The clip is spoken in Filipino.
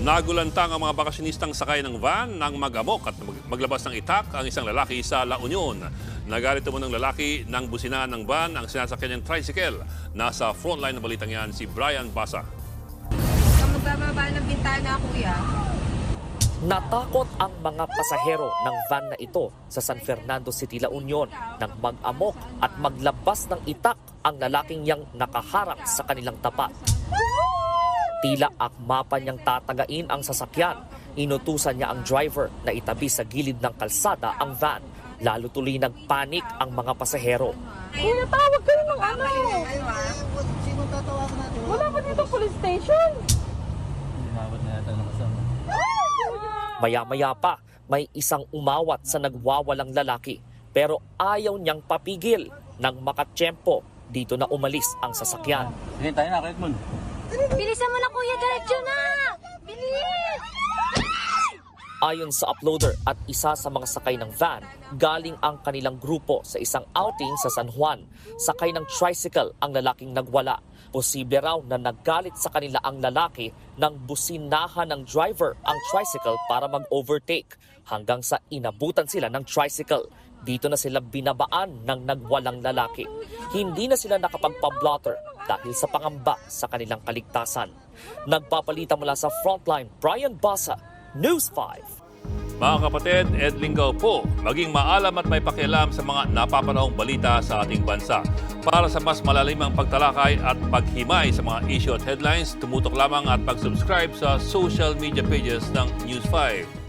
Nagulantang ang mga bakasyonistang sakay ng van nang mag-amok at mag- maglabas ng itak ang isang lalaki sa La Union. Nagalit mo ng lalaki nang businahan ng van ang sinasakyan niyang tricycle. Nasa frontline ng balitang yan si Brian Basa. Ang magbababa ng bintana, kuya. Natakot ang mga pasahero ng van na ito sa San Fernando City, La Union nang mag-amok at maglabas ng itak ang lalaking yang nakaharang sa kanilang tapat. Tila akma pa niyang tatagain ang sasakyan. Inutusan niya ang driver na itabi sa gilid ng kalsada ang van. Lalo tuloy nagpanik ang mga pasahero. Kuya, tawag kayo ng ano. Wala ba dito police station? Kasama. Maya-maya pa, may isang umawat sa nagwawalang lalaki. Pero ayaw niyang papigil nang makatsyempo dito na umalis ang sasakyan. Sige, tayo na, mo. Bilisan mo na, kuya. Diretso na. Bilis! Ayon sa uploader at isa sa mga sakay ng van, galing ang kanilang grupo sa isang outing sa San Juan. Sakay ng tricycle ang lalaking nagwala. Posible raw na naggalit sa kanila ang lalaki nang businahan ng driver ang tricycle para mag-overtake hanggang sa inabutan sila ng tricycle. Dito na sila binabaan ng nagwalang lalaki. Hindi na sila nakapagpa-blotter dahil sa pangamba sa kanilang kaligtasan. Nagpapalita mula sa frontline, Brian Basa, News 5. Mga kapatid, Ed Lingaw po, maging maalam at may pakialam sa mga napapanahong balita sa ating bansa. Para sa mas malalimang pagtalakay at paghimay sa mga issue at headlines, tumutok lamang at pag-subscribe sa social media pages ng News 5.